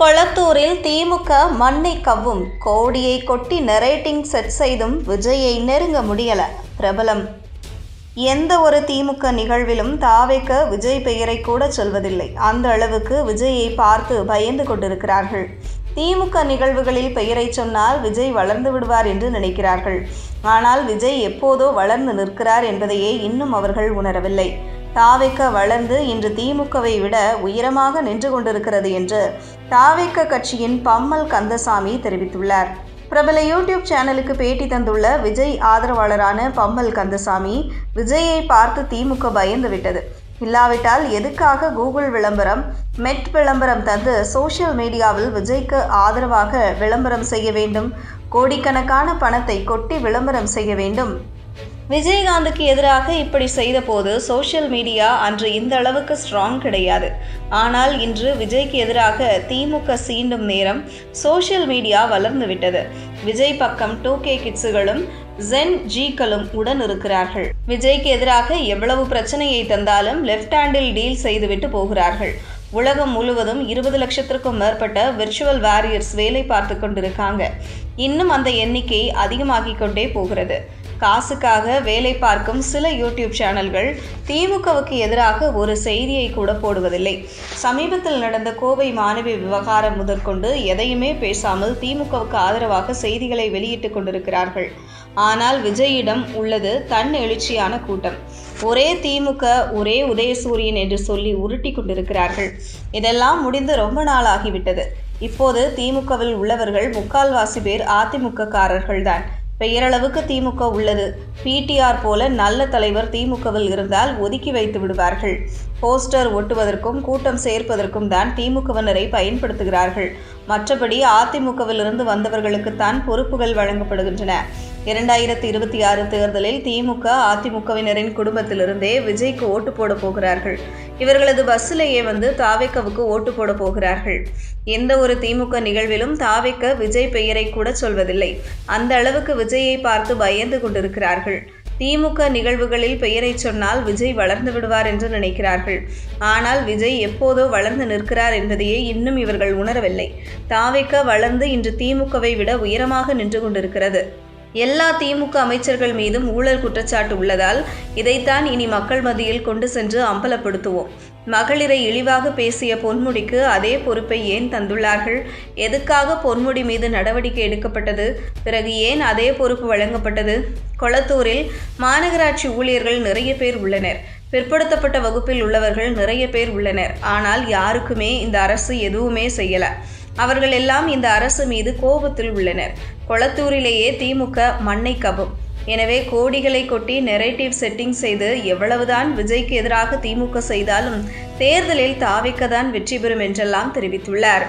கொளத்தூரில் திமுக மண்ணை கவ்வும். கோடியை கொட்டி நரேட்டிங் செட் செய்தும் விஜயை நெருங்க முடியல. பிரபலம். எந்த ஒரு திமுக நிகழ்விலும் தாவேக்க விஜய் பெயரை கூட சொல்வதில்லை. அந்த அளவுக்கு விஜயை பார்த்து பயந்து கொண்டிருக்கிறார்கள். திமுக நிகழ்வுகளில் பெயரை சொன்னால் விஜய் வளர்ந்து விடுவார் என்று நினைக்கிறார்கள். ஆனால் விஜய் எப்போதோ வளர்ந்து நிற்கிறார் என்பதையே இன்னும் அவர்கள் உணரவில்லை. தாவிக்க வளர்ந்து இன்று திமுகவை விட உயரமாக நின்று கொண்டிருக்கிறது என்று தாவிக்க கட்சியின் பம்மல் கந்தசாமி தெரிவித்துள்ளார். பிரபல யூடியூப் சேனலுக்கு பேட்டி தந்துள்ள விஜய் ஆதரவாளரான பம்மல் கந்தசாமி விஜயை பார்த்து திமுக பயந்து விட்டது. இல்லாவிட்டால் எதுக்காக கூகுள் விளம்பரம் மெட் விளம்பரம் தந்து சோஷியல் மீடியாவில் விஜய்க்கு ஆதரவாக விளம்பரம் செய்ய வேண்டும்? கோடிக்கணக்கான பணத்தை கொட்டி விளம்பரம் செய்ய வேண்டும்? விஜயகாந்துக்கு எதிராக இப்படி செய்தபோது சோஷியல் மீடியா அன்று இந்த அளவுக்கு ஸ்ட்ராங் கிடையாது. ஆனால் இன்று விஜய்க்கு எதிராக திமுக சீண்டும் நேரம் சோஷியல் மீடியா வளர்ந்து விட்டது. விஜய் பக்கம் டூ கே கிட்ஸுகளும் ஜென் ஜீக்களும் உடன் இருக்கிறார்கள். விஜய்க்கு எதிராக எவ்வளவு பிரச்சனையை தந்தாலும் லெஃப்ட் ஹேண்டில் டீல் செய்துவிட்டு போகிறார்கள். உலகம் முழுவதும் இருபது லட்சத்திற்கும் மேற்பட்ட விர்ச்சுவல் வாரியர்ஸ் வேலை பார்த்து கொண்டிருக்காங்க. இன்னும் அந்த எண்ணிக்கை அதிகமாகிக் கொண்டே போகிறது. காசுக்காக வேலை பார்க்கும் சில யூடியூப் சேனல்கள் திமுகவுக்கு எதிராக ஒரு செய்தியை கூட போடுவதில்லை. சமீபத்தில் நடந்த கோவை மாணவி விவகாரம் முதற்கொண்டு எதையுமே பேசாமல் திமுகவுக்கு ஆதரவாக செய்திகளை வெளியிட்டுக் கொண்டிருக்கிறார்கள். ஆனால் விஜயிடம் உள்ளது தன் எழுச்சியான கூட்டம். ஒரே திமுக ஒரே உதயசூரியன் என்று சொல்லி உருட்டி கொண்டிருக்கிறார்கள். இதெல்லாம் முடிந்து ரொம்ப நாளாகிவிட்டது. இப்போது திமுகவில் உள்ளவர்கள் முக்கால்வாசி பேர் அதிமுக காரர்கள்தான் பெயரளவுக்கு திமுக உள்ளது. பிடிஆர் போல நல்ல தலைவர் திமுகவில் இருந்தால் ஒதுக்கி வைத்து விடுவார்கள். போஸ்டர் ஒட்டுவதற்கும் கூட்டம் சேர்ப்பதற்கும் தான் திமுகவினரை பயன்படுத்துகிறார்கள். மற்றபடி அதிமுகவிலிருந்து வந்தவர்களுக்குத்தான் பொறுப்புகள் வழங்கப்படுகின்றன. இரண்டாயிரத்தி இருபத்தி ஆறு தேர்தலில் திமுக அதிமுகவினரின் குடும்பத்திலிருந்தே விஜய்க்கு ஓட்டு போட போகிறார்கள். இவர்களது பஸ்ஸிலேயே வந்து தாவேக்கவுக்கு ஓட்டு போட போகிறார்கள். எந்த ஒரு திமுக நிகழ்விலும் தாவேக்க விஜய் பெயரை கூட சொல்வதில்லை. அந்த அளவுக்கு விஜயை பார்த்து பயந்து கொண்டிருக்கிறார்கள். திமுக நிகழ்வுகளில் பெயரை சொன்னால் விஜய் வளர்ந்து விடுவார் என்று நினைக்கிறார்கள். ஆனால் விஜய் எப்போதோ வளர்ந்து நிற்கிறார் என்பதையே இன்னும் இவர்கள் உணரவில்லை. தாவிக்க வளர்ந்து இன்று திமுகவை விட உயரமாக நின்று கொண்டிருக்கிறது. எல்லா திமுக அமைச்சர்கள் மீதும் ஊழல் குற்றச்சாட்டு உள்ளதால் இதைத்தான் இனி மக்கள் மத்தியில் கொண்டு சென்று அம்பலப்படுத்துவோம். மகளிரை இழிவாக பேசிய பொன்முடிக்கு அதே பொறுப்பை ஏன் தந்துள்ளார்கள்? எதுக்காக பொன்முடி மீது நடவடிக்கை எடுக்கப்பட்டது? பிறகு ஏன் அதே பொறுப்பு வழங்கப்பட்டது? கொளத்தூரில் மாநகராட்சி ஊழியர்கள் நிறைய பேர் உள்ளனர். பிற்படுத்தப்பட்ட வகுப்பில் உள்ளவர்கள் நிறைய பேர் உள்ளனர். ஆனால் யாருக்குமே இந்த அரசு எதுவுமே செய்யல. அவர்கள் எல்லாம் இந்த அரசு மீது கோபத்தில் உள்ளனர். கொளத்தூரிலேயே திமுக மண்ணை கபம். எனவே கோடிகளை கொட்டி நெரேட்டிவ் செட்டிங் செய்து எவ்வளவுதான் விஜய்க்கு எதிராக திமுக செய்தாலும் தேர்தலில் தாவிக்கதான் வெற்றி பெறும் என்றெல்லாம் தெரிவித்துள்ளார்.